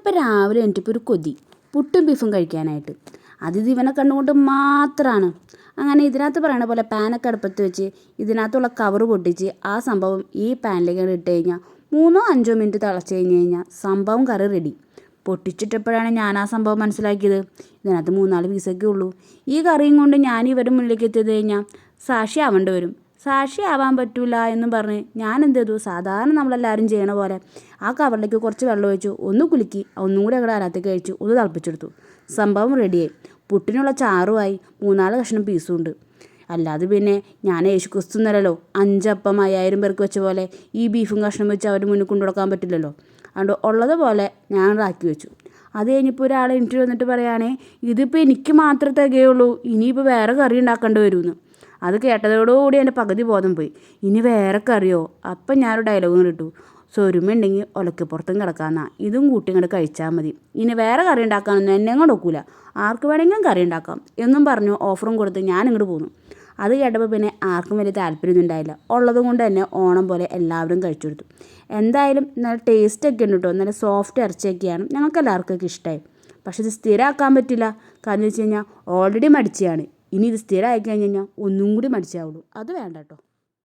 ഇന്നിപ്പോൾ രാവിലെ എനിക്കിപ്പോൾ ഒരു കൊതി. പുട്ടും ബീഫും കഴിക്കാനായിട്ട്. അത് ഇത് ഇവനെ കണ്ടുകൊണ്ട് മാത്രമാണ് അങ്ങനെ ഇതിനകത്ത് പറയണ പോലെ പാനൊക്കെ അടുപ്പത്ത് വെച്ച് ഇതിനകത്തുള്ള കവർ പൊട്ടിച്ച് ആ സംഭവം ഈ പാനിലേക്ക് ഇട്ട് കഴിഞ്ഞാൽ മൂന്നോ അഞ്ചോ മിനിറ്റ് തിളച്ച് കഴിഞ്ഞ് കഴിഞ്ഞാൽ സംഭവം കറി റെഡി പൊട്ടിച്ചിട്ടപ്പോഴാണ് ഞാൻ ആ സംഭവം മനസ്സിലാക്കിയത്. ഇതിനകത്ത് മൂന്നാൽ പീസൊക്കെ ഉള്ളൂ. ഈ കറിയും കൊണ്ട് ഞാൻ ഇവരുടെ മുന്നിലേക്ക് എത്തിയത് കഴിഞ്ഞാൽ സാക്ഷി ആവേണ്ടി വരും. സാക്ഷി ആവാൻ പറ്റൂല എന്നും പറഞ്ഞ് ഞാൻ എന്ത് ചെയ്തു സാധാരണ നമ്മളെല്ലാവരും ചെയ്യണ പോലെ ആ കവറിലേക്ക് കുറച്ച് വെള്ളം ഒഴിച്ചു ഒന്ന് കുലുക്കി ഒന്നും കൂടി അവിടെ അതിനകത്തേക്ക് കഴിച്ചു ഒന്ന് തിളപ്പിച്ചെടുത്തു. സംഭവം റെഡിയായി പുട്ടിനുള്ള ചാറുമായി മൂന്നാൽ കഷ്ണം പീസും ഉണ്ട്. അല്ലാതെ പിന്നെ ഞാൻ യേശു ക്രിസ്തുന്നല്ലോ അഞ്ചപ്പം അയ്യായിരം പേർക്ക് വെച്ച പോലെ ഈ ബീഫും കഷ്ണം വെച്ച് അവർ മുന്നിൽ കൊണ്ടു കൊടുക്കാൻ പറ്റില്ലല്ലോ. അതുകൊണ്ട് ഉള്ളതുപോലെ ഞാൻ റാക്കി വെച്ചു. അത് കഴിഞ്ഞിപ്പോൾ ഒരാൾ എനിക്ക് വന്നിട്ട് പറയുകയാണേ ഇതിപ്പോൾ എനിക്ക് മാത്രമേ തികയുള്ളൂ ഇനിയിപ്പോൾ വേറെ കറി ഉണ്ടാക്കേണ്ടി വരുമെന്ന് അത് കേട്ടതോടുകൂടി എന്റെ പകുതി ബോധം പോയി. ഇനി വേറെ കറിയോ അപ്പം ഞാനൊരു ഡയലോഗും ഇട്ടു. സ്വരുമുണ്ടെങ്കിൽ ഒലക്കപ്പുറത്തും കിടക്കാമെന്നാ ഇതും കൂട്ടി ഇങ്ങോട്ട് കഴിച്ചാൽ മതി. ഇനി വേറെ കറി ഉണ്ടാക്കാനൊന്നും എന്നെ കൊണ്ട് ഒക്കില്ല ആർക്ക് വേണമെങ്കിലും കറി ഉണ്ടാക്കാം. എന്നും പറഞ്ഞു ഓഫറും കൊടുത്ത് ഞാൻ ഇങ്ങോട്ട് പോന്നു. അത് കേട്ടപ്പോൾ പിന്നെ ആർക്കും വലിയ താല്പര്യമൊന്നും ഉണ്ടായില്ല. ഉള്ളത് കൊണ്ട് തന്നെ ഓണം പോലെ എല്ലാവരും കഴിച്ചു കൊടുത്തു. എന്തായാലും നല്ല ടേസ്റ്റൊക്കെ ഉണ്ട് കേട്ടോ നല്ല സോഫ്റ്റ് ഇറച്ചിയൊക്കെയാണ് ഞങ്ങൾക്ക് എല്ലാവർക്കും ഇഷ്ടമായി പക്ഷെ ഇത് സ്ഥിരമാക്കാൻ പറ്റില്ല. കാരണം വെച്ച് കഴിഞ്ഞാൽ ഓൾറെഡി മടിച്ചതാണ് ഇനി ഇത് സ്ഥിരമായി കഴിഞ്ഞ് കഴിഞ്ഞാൽ ഒന്നും കൂടി മടിച്ചാവുള്ളൂ അത് വേണ്ട കേട്ടോ.